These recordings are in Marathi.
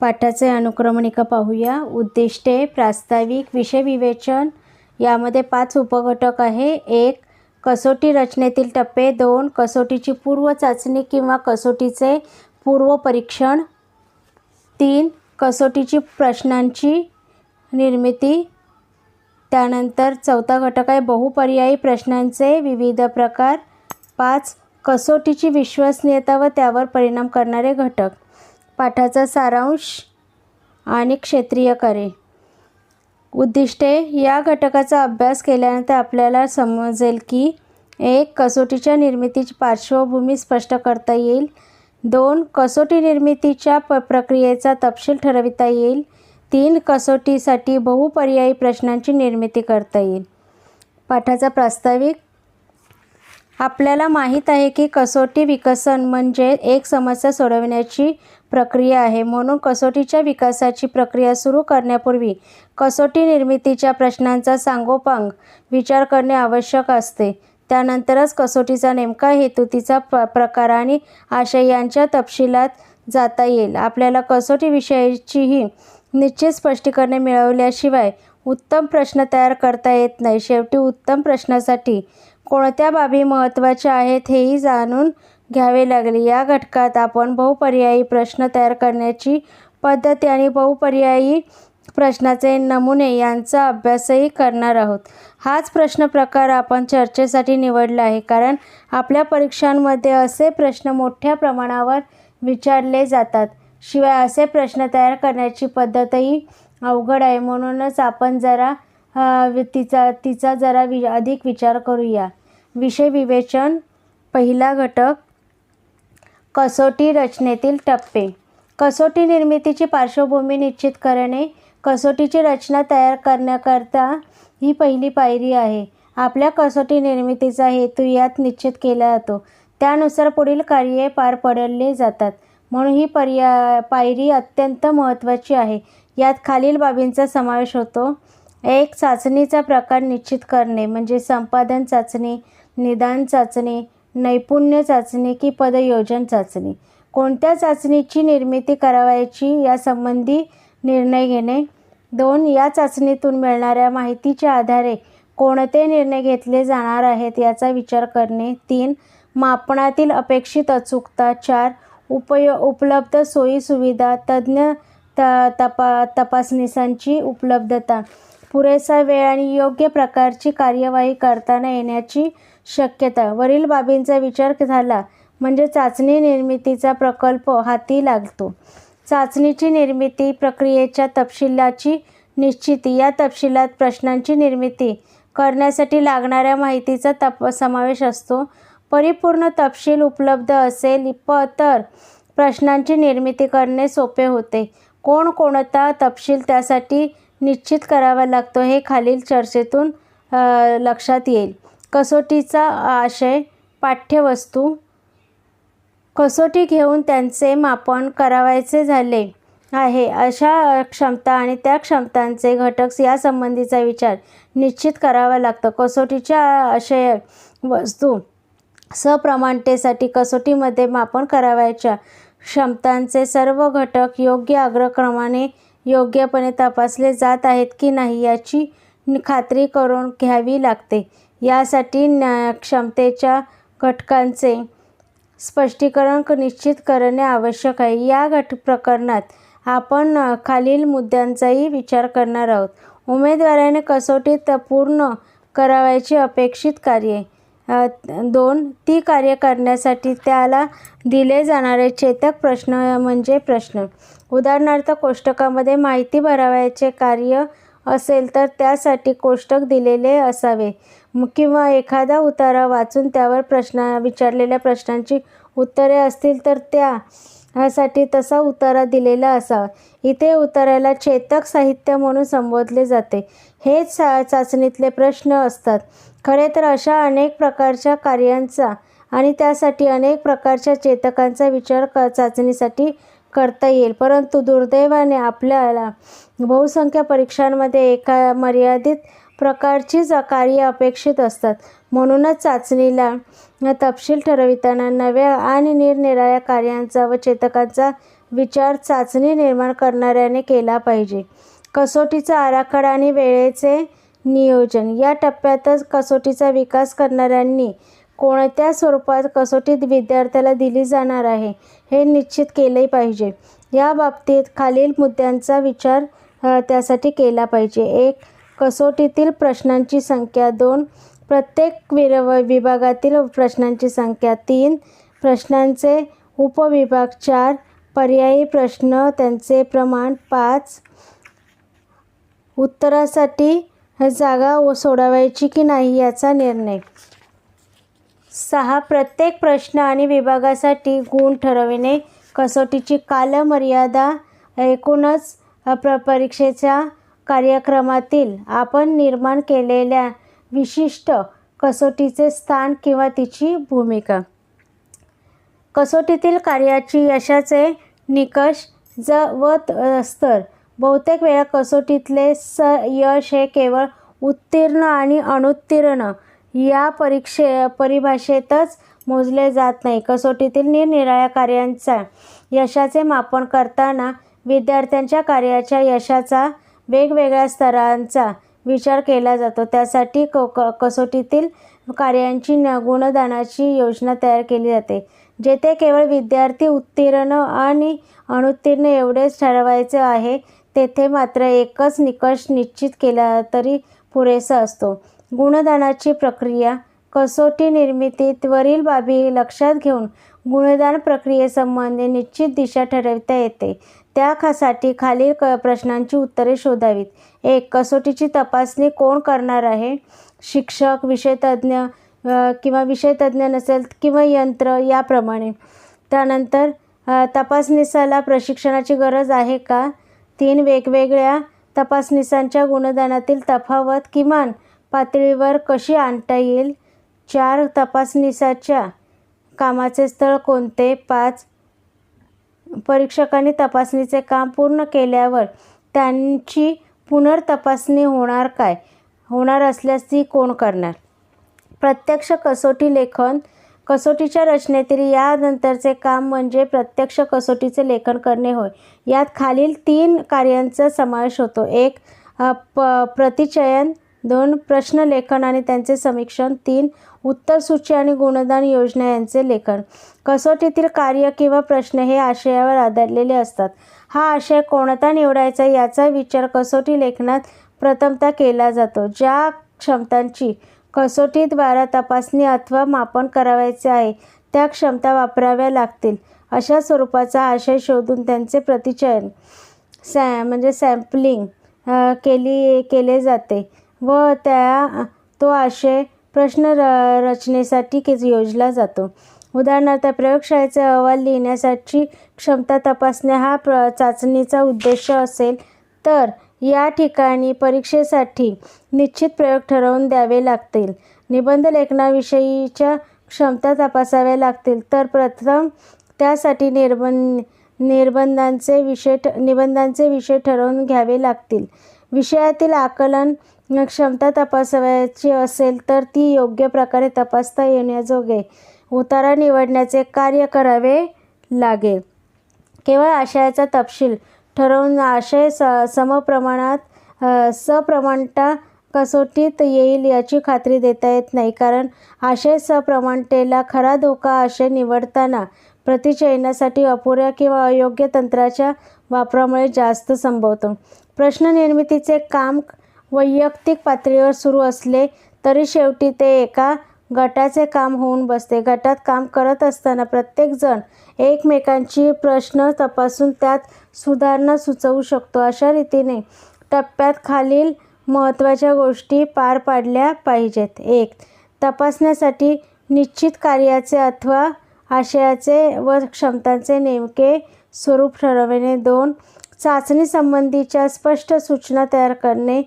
पाठाचे अनुक्रमणिका पाहूया. उद्दिष्टे प्रास्ताविक विषय विवेचन यामध्ये पाच उपघटक आहे. एक कसोटी रचनेतील टप्पे. दोन कसोटीची पूर्व चाचणी किंवा कसोटीचे पूर्वपरीक्षण तीन कसोटीची प्रश्नांची निर्मिती. त्यानंतर चौथा घटक आहे बहुपर्यायी प्रश्नांचे विविध प्रकार. पाच कसोटीची विश्वसनीयता व त्यावर परिणाम करणारे घटक. पाठाचा सारांश आणि क्षेत्रीय कार्ये उद्दिष्टे या घटकाचा अभ्यास केल्यानंतर आपल्याला समजेल की एक कसोटीच्या निर्मितीची पार्श्वभूमी स्पष्ट करता येईल. दोन कसोटी निर्मितीच्या प प्रक्रियेचा तपशील ठरविता येईल. तीन कसोटीसाठी बहुपर्यायी प्रश्नांची निर्मिती करता येईल. पाठाचा प्रास्ताविक आपल्याला माहीत आहे की कसोटी विकसन म्हणजे एक समस्या सोडवण्याची प्रक्रिया आहे. म्हणून कसोटीच्या विकासाची प्रक्रिया सुरू करण्यापूर्वी कसोटी निर्मितीच्या प्रश्नांचा सांगोपांग विचार करणे आवश्यक असते. त्यानंतरच कसोटीचा नेमका हेतू तिचा प प्रकार आणि आशय यांच्या तपशिलात जाता येईल. आपल्याला कसोटी विषयाचीही निश्चित स्पष्टीकरणे मिळवल्याशिवाय उत्तम प्रश्न तयार करता येत नाही. शेवटी उत्तम प्रश्नासाठी कोणत्या बाबी महत्त्वाच्या आहेत हेही जाणून घ्यावे लागले. या घटकात आपण बहुपर्यायी प्रश्न तयार करण्याची पद्धती आणि बहुपर्यायी प्रश्नाचे नमुने यांचा अभ्यासही करणार आहोत. हाच प्रश्न प्रकार आपण चर्चेसाठी निवडला आहे. कारण आपल्या परीक्षांमध्ये असे प्रश्न मोठ्या प्रमाणावर विचारले जातात. शिवाय असे प्रश्न तयार करण्याची पद्धतही अवघड आहे. म्हणूनच आपण जरा तिचा तिचा जरा वि अधिक विचार करूया. विषय विवेचन पहिला घटक कसोटी रचनेतील टप्पे. कसोटी निर्मितीची पार्श्वभूमी निश्चित करणे कसोटीची रचना तयार करण्याकरता ही पहिली पायरी आहे. आपल्या कसोटी निर्मितीचा हेतू यात निश्चित केला जातो. त्यानुसार पुढील कार्ये पार पडले जातात. म्हणून ही पर्या पायरी अत्यंत महत्त्वाची आहे. यात खालील बाबींचा समावेश होतो. एक चाचणीचा प्रकार निश्चित करणे म्हणजे संपादन चाचणी निदान चाचणी नैपुण्य चाचणी की पदयोजन चाचणी. कोणत्या चाचणीची निर्मिती करावायची यासंबंधी निर्णय घेणे? दोन या चाचणीतून मिळणाऱ्या माहितीच्या आधारे कोणते निर्णय घेतले जाणार आहेत याचा विचार करणे. तीन मापनातील अपेक्षित अचूकता. चार उपयो उपलब्ध सोयीसुविधा तज्ज्ञ त तपा तपासणीसांची उपलब्धता. पुरेसा वेळ आणि योग्य प्रकारची कार्यवाही करताना येण्याची शक्यता. वरील बाबींचा विचार झाला म्हणजे चाचणी निर्मितीचा प्रकल्प हाती लागतो. चाचणीची निर्मिती प्रक्रियेच्या तपशिलाची निश्चिती. या तपशिलात प्रश्नांची निर्मिती करण्यासाठी लागणाऱ्या माहितीचा तप समावेश असतो. परिपूर्ण तपशील उपलब्ध असेल प तर प्रश्नांची निर्मिती करणे सोपे होते. कोणकोणता तपशील त्यासाठी निश्चित करावा लागतो हे खालील चर्चेतून लक्षात येईल. कसोटीचा आशय पाठ्यवस्तू. कसोटी घेऊन त्यांचे मापन करावायचे झाले आहे. अशा क्षमता आणि त्या क्षमतांचे घटक यासंबंधीचा विचार निश्चित करावा लागतो. कसोटीच्या आशय वस्तू सप्रमाणतेसाठी कसोटीमध्ये मापन करावयाच्या क्षमतांचे सर्व घटक योग्य अग्रक्रमाने योग्यपणे तपासले जात आहेत की नाही याची खात्री करून घ्यावी लागते. यासाठी क्षमतेच्या घटकांचे स्पष्टीकरण निश्चित करणे आवश्यक आहे. या घट प्रकरणात आपण खालील मुद्द्यांचाही विचार करणार आहोत. उमेदवाराने कसोटीत पूर्ण करावयाची अपेक्षित कार्ये दोन ती कार्य करण्यासाठी त्याला दिले जाणारे चेतक प्रश्न म्हणजे प्रश्न. उदाहरणार्थ कोष्टकामध्ये माहिती भरावयाचे कार्य असेल तर त्यासाठी कोष्टक दिलेले असावे. किंवा एखादा उतारा वाचून त्यावर प्रश्न विचारलेल्या प्रश्नांची उत्तरे असतील तर त्या ह्यासाठी तसा उतारा दिलेला असावा. इथे उताराला चेतक साहित्य म्हणून संबोधले जाते. हेच चा चाचणीतले प्रश्न असतात. खरे तर अशा अनेक प्रकारच्या कार्यांचा आणि त्यासाठी अनेक प्रकारच्या चेतकांचा विचार क चाचणीसाठी करता येईल. परंतु दुर्दैवाने आपल्याला बहुसंख्य परीक्षांमध्ये एका मर्यादित प्रकारचीच कार्य अपेक्षित असतात. म्हणूनच चाचणीला तपशील ठरविताना नव्या आणि निरनिराळ्या कार्यांचा व चेतकांचा विचार चाचणी निर्माण करणाऱ्याने केला पाहिजे. कसोटीचा आराखडा आणि वेळेचे नियोजन. या टप्प्यातच कसोटीचा विकास करणाऱ्यांनी कोणत्या स्वरूपात कसोटी विद्यार्थ्याला दिली जाणार आहे हे निश्चित केले पाहिजे. या बाबतीत खालील मुद्द्यांचा विचार त्यासाठी केला पाहिजे. एक कसोटीतील प्रश्नांची संख्या दोन प्रत्येक विरव विभागातील प्रश्नांची संख्या तीन प्रश्नांचे उपविभाग चार पर्यायी प्रश्न त्यांचे प्रमाण पाच. उत्तरासाठी जागा सोडवायची की नाही याचा निर्णय. सहा प्रत्येक प्रश्न आणि विभागासाठी गुण ठरविणे. कसोटीची कालमर्यादा एकूणच प्र परीक्षेच्या कार्यक्रमातील आपण निर्माण केलेल्या विशिष्ट कसोटीचे स्थान किंवा तिची भूमिका. कसोटीतील कार्याची यशाचे निकष ज व स्तर बहुतेक वेळा कसोटीतले स यश हे केवळ उत्तीर्ण आणि अनुत्तीर्ण या परीक्षे परिभाषेतच मोजले जात नाही. कसोटीतील निरनिराळ्या कार्यांचा यशाचे मापन करताना विद्यार्थ्यांच्या कार्याच्या यशाचा वेगवेगळ्या स्तरांचा विचार केला जातो. त्यासाठी क क कसोटीतील कार्यांची न गुणदानाची योजना तयार केली जाते जेथे केवळ विद्यार्थी उत्तीर्ण आणि अनुत्तीर्ण एवढेच ठरवायचे आहे तेथे मात्र एकच निकष निश्चित केला तरी पुरेसा असतो. गुणदानाची प्रक्रिया कसोटी निर्मितीत वरील बाबी लक्षात घेऊन गुणदान प्रक्रियेसंबंधी निश्चित दिशा ठरविता येते. त्यासाठी खालील क प्रश्नांची उत्तरे शोधावीत. एक कसोटीची तपासणी कोण करणार आहे? शिक्षक विषयतज्ञ किंवा विषयतज्ञ नसेल किंवा यंत्र याप्रमाणे. त्यानंतर तपासणीसाला प्रशिक्षणाची गरज आहे का? तीन वेगवेगळ्या तपासणीसांच्या गुणदानातील तफावत किमान पातळीवर कशी आणता येईल? चार तपासणीसाच्या कामाचे स्थळ कोणते? पाच परीक्षकांनी तपासणीचे काम पूर्ण केल्यावर त्यांची पुनर्तपासणी होणार काय? होणार असल्यास ती कोण करणार? प्रत्यक्ष कसोटी लेखन कसोटीच्या रचनेतील यानंतरचे काम म्हणजे प्रत्यक्ष कसोटीचे लेखन करणे होय. यात खालील तीन कार्यांचा समावेश होतो. एक प प्रतिचयन दोन प्रश्नलेखन आणि त्यांचे समीक्षण तीन उत्तरसूची आणि गुणदान योजना यांचे लेखन. कसोटीतील कार्य किंवा प्रश्न हे आशयावर आधारलेले असतात. हा आशय कोणता निवडायचा याचा विचार कसोटी लेखनात प्रथमतः केला जातो ज्या क्षमतांची कसोटीद्वारा तपासणी अथवा मापन करावयाचे आहे त्या क्षमता वापराव्या लागतील अशा स्वरूपाचा आशय शोधून त्यांचे प्रतिचयन सॅ म्हणजे सॅम्पलिंग केली केले जाते व त्या तो आशय प्रश्न र रचनेसाठी योजला जातो. उदाहरणार्थ प्रयोगशाळेचे अहवाल लिहिण्यासाठी क्षमता तपासणे हा प्र चाचणीचा उद्देश असेल तर या ठिकाणी परीक्षेसाठी निश्चित प्रयोग ठरवून द्यावे लागतील. निबंध लेखनाविषयीच्या क्षमता तपासाव्या लागतील तर प्रथम त्यासाठी निर्बंध निर्बंधांचे विषय निबंधांचे विषय ठरवून घ्यावे लागतील. विषयातील आकलन क्षमता तपासावयाची असेल तर ती योग्य प्रकारे तपासता येण्याजोगे. उतारा निवडण्याचे कार्य करावे लागेल. केवळ आशयाचा तपशील ठरवून आशय स समप्रमाणात सप्रमाणता कसोटीत येईल याची खात्री देता येत नाही. कारण आशय सप्रमाणतेला खरा धोका आशय निवडताना प्रतिचयनासाठी अपुऱ्या किंवा अयोग्य तंत्राच्या वापरामुळे जास्त संभवतो. प्रश्न निर्मितीचे काम वैयक्तिक पातळीवर सुरू असले तरी शेवटी ते एका गटाचे काम होऊन बसते. गटात काम करत असताना प्रत्येकजण एकमेकांची प्रश्न तपासून त्यात सुधारणा सुचवू शकतो. अशा रीतीने टप्प्यात खालील महत्त्वाच्या गोष्टी पार पाडल्या पाहिजेत. एक तपासण्यासाठी निश्चित कार्याचे अथवा आशयाचे व क्षमतांचे नेमके स्वरूप ठरविणे. दोन चाचणीसंबंधीच्या स्पष्ट सूचना तयार करणे.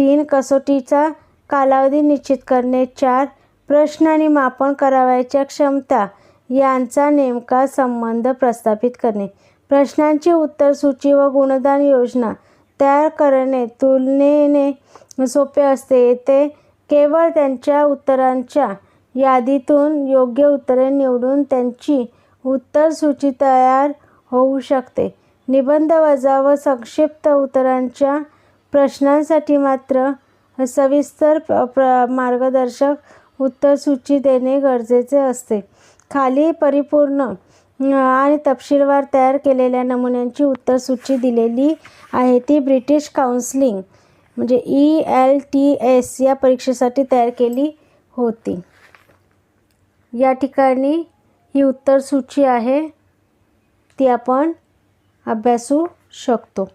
तीन कसोटीचा कालावधी निश्चित करणे चार प्रश्न आणि मापन करावयाच्या क्षमता यांचा नेमका संबंध प्रस्थापित करणे. प्रश्नांची उत्तरसूची व गुणदान योजना तयार करणे तुलनेने सोपे असते. येथे केवळ त्यांच्या उत्तरांच्या यादीतून योग्य उत्तरे निवडून त्यांची उत्तरसूची तयार होऊ शकते. निबंध वजा व संक्षिप्त उत्तरांच्या प्रश्नांसाठी मात्र सविस्तर प्र मार्गदर्शक उत्तरसूची देणे गरजेचे असते. खाली परिपूर्ण आणि तपशीलवार तयार केलेल्या नमुन्यांची उत्तरसूची दिलेली आहे. ती ब्रिटिश काउन्सिलिंग म्हणजे ई एल टी एस या परीक्षेसाठी तयार केली होती. या ठिकाणी ही उत्तरसूची आहे. ती आपण अभ्यासू शकतो.